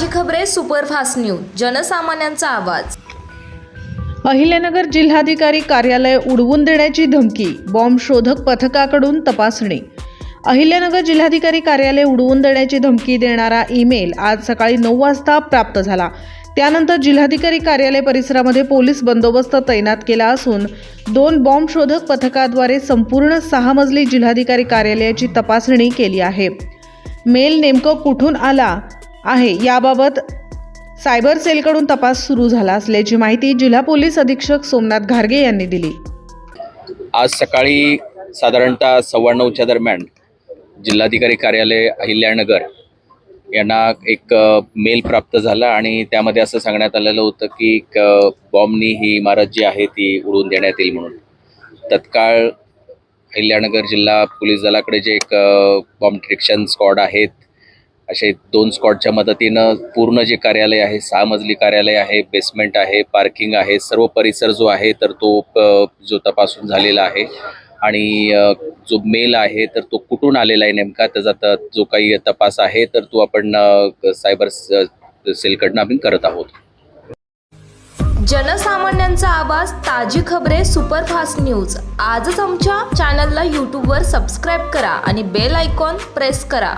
ताजी खबरे superfast news जनसामान्यांचा आवाज. अहिल्यानगर जिल्हाधिकारी कार्यालय उडवून देण्याची धमकी बॉम्ब शोधक पथकाकडून तपासणी. अहिल्यानगर जिल्हाधिकारी कार्यालय उडवून देण्याची धमकी देणारा ईमेल आज सकाळी नऊ वाजता प्राप्त झाला. त्यानंतर जिल्हाधिकारी कार्यालय परिसरामध्ये पोलीस बंदोबस्त तैनात केला असून दोन बॉम्ब शोधक पथकाद्वारे संपूर्ण सहा मजली जिल्हाधिकारी कार्यालयाची तपासणी केली आहे. मेल नेमकं कुठून आला? आहे. याबाबत सायबर सेलकडून तपास सुरू झाला असल्याची माहिती जिल्हा पोलीस अधीक्षक सोमनाथ घारगे यांनी दिली. आज सकाळी साधारणतः सव्वा नऊच्या दरम्यान जिल्हाधिकारी कार्यालय अहिल्यानगर यांना एक मेल प्राप्त झाला आणि त्यामध्ये असं सांगण्यात आलेलं होतं की एक बॉम्बनी ही इमारत जी आहे ती उडवून देण्यात येईल म्हणून. तत्काळ अहिल्यानगर जिल्हा पोलीस दलाकडे जे एक बॉम्ब डिटेक्शन स्क्वॉड आहेत असे दोन स्कॉटच्या मदतीनं पूर्ण जे कार्यालय आहे सहा मजली कार्यालय आहे बेसमेंट आहे पार्किंग आहे सर्व परिसर जो आहे तर तो जो तपासून झालेला आहे. आणि जो मेल आहे तर तो कुठून आलेला आहे नेमका त्याचा जो काही तपास आहे तर तो आपण सायबर सेलकडनं आम्ही करत आहोत. जनसामान्यांचा आवाज ताजी खबरे सुपरफास्ट न्यूज आजच आमच्या चॅनलला यूट्यूबवर सबस्क्राईब करा आणि बेल आयकॉन प्रेस करा.